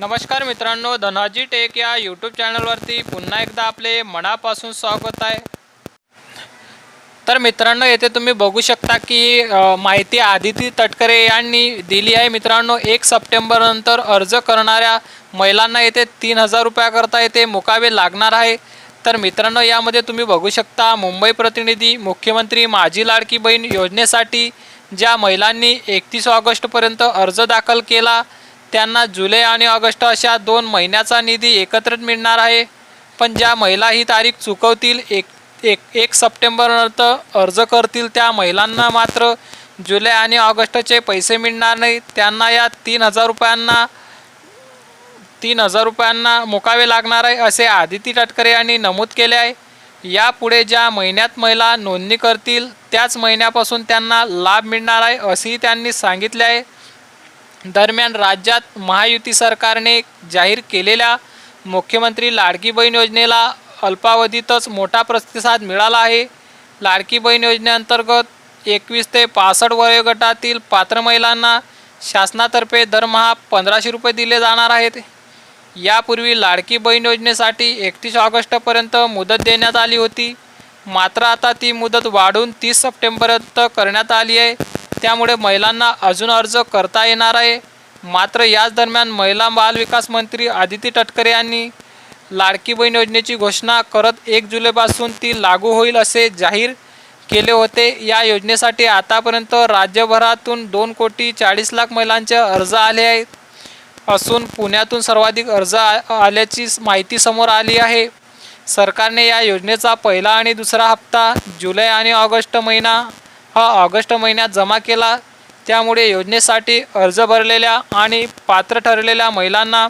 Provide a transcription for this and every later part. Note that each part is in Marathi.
नमस्कार मित्रांनो धनाजी टेक या यूट्यूब चॅनलवरती पुन्हा एकदा आपले मनापासून स्वागत आहे. तर मित्रांनो येथे तुम्ही बघू शकता की माहिती आदिती तटकरे यांनी दिली आहे. मित्रांनो एक सप्टेंबरनंतर अर्ज करणाऱ्या महिलांना येथे तीन हजार रुपयाकरता येथे मुकावे लागणार आहे. तर मित्रांनो यामध्ये तुम्ही बघू शकता मुंबई प्रतिनिधी मुख्यमंत्री माझी लाडकी बहीण योजनेसाठी ज्या महिलांनी एकतीस ऑगस्टपर्यंत अर्ज दाखल केला त्यांना जुलै आणि ऑगस्ट अशा दोन महिन्याचा निधी एकत्र मिळणार आहे. पण ज्या महिला ही तारीख चुकवतील एक एक एक सप्टेंबरनंतर अर्ज करतील त्या महिलांना मात्र जुलै आणि ऑगस्टचे पैसे मिळणार नाही. त्यांना या तीन हजार रुपयांना तीन हजार रुपयांना मुकावे लागणार आहे असे आदिती टटकरे यांनी नमूद केले आहे. यापुढे ज्या महिन्यात महिला नोंदणी करतील त्याच महिन्यापासून त्यांना लाभ मिळणार आहे असेही त्यांनी सांगितले आहे. दरम्यान राज्यात महायुती सरकारने जाहीर केलेल्या मुख्यमंत्री लाडकी बहीण योजनेला अल्पावधीतच मोठा प्रतिसाद मिळाला आहे. लाडकी बहीण योजनेअंतर्गत एकवीस ते पासष्ट वयोगटातील पात्र महिलांना शासनातर्फे दरमहा पंधराशे रुपये दिले जाणार आहेत. यापूर्वी लाडकी बहीण योजनेसाठी एकतीस ऑगस्टपर्यंत मुदत देण्यात आली होती. मात्र आता ती मुदत वाढून तीस सप्टेंबरपर्यंत करण्यात आली आहे. त्यामुळे महिलांना अजून अर्ज करता येणार आहे. मात्र याच दरम्यान महिला बालविकास मंत्री आदिती तटकरे यांनी लाडकी बहीण योजनेची घोषणा करत एक जुलैपासून ती लागू होईल असे जाहीर केले होते. या योजनेसाठी आतापर्यंत राज्यभरातून दोन कोटी चाळीस लाख महिलांचे अर्ज आले आहेत. असून पुण्यातून सर्वाधिक अर्ज आ- आल्याची माहिती समोर आली आहे. सरकारने या योजनेचा पहिला आणि दुसरा हप्ता जुलै आणि ऑगस्ट महिना हा ऑगस्ट महिन्यात जमा केला. त्यामुळे योजनेसाठी अर्ज भरलेल्या आणि पात्र ठरलेल्या महिलांना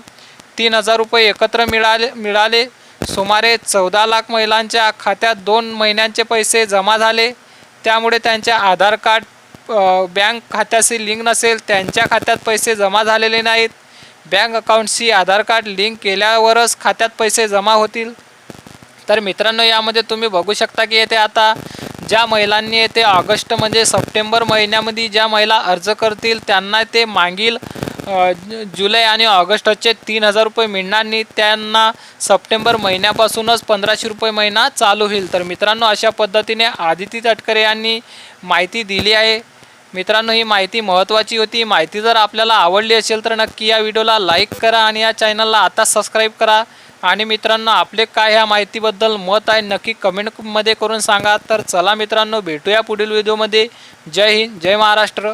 तीन हजार रुपये एकत्र मिळाले मिळाले. सुमारे चौदा लाख महिलांच्या खात्यात दोन महिन्यांचे पैसे जमा झाले. त्यामुळे त्यांच्या आधार कार्ड बँक खात्याशी लिंक नसेल त्यांच्या खात्यात पैसे जमा झालेले नाहीत. बँक अकाउंटशी आधार कार्ड लिंक केल्यावरच खात्यात पैसे जमा होतील. तर मित्रांनो यामध्ये तुम्ही बघू शकता की येथे आता ज्या महिलांनी येथे ऑगस्ट म्हणजे सप्टेंबर महिन्यामध्ये ज्या महिला अर्ज करतील त्यांना ते मागील जुलै आणि ऑगस्टचे तीन हजार रुपये मिळणार नाही. त्यांना सप्टेंबर महिन्यापासूनच पंधराशे रुपये महिना चालू होईल. तर मित्रांनो अशा पद्धतीने आदिती तटकरे यांनी माहिती दिली आहे. मित्रांनो ही माहिती महत्त्वाची होती. माहिती जर आपल्याला आवडली असेल तर नक्की या व्हिडिओला लाईक करा आणि या चॅनलला आता सबस्क्राईब करा. आणि मित्रांनो आपले काय ह्या माहितीबद्दल मत आहे नक्की कमेंटमध्ये करून सांगा. तर चला मित्रांनो भेटूया पुढील व्हिडिओमध्ये. जय हिंद जय महाराष्ट्र.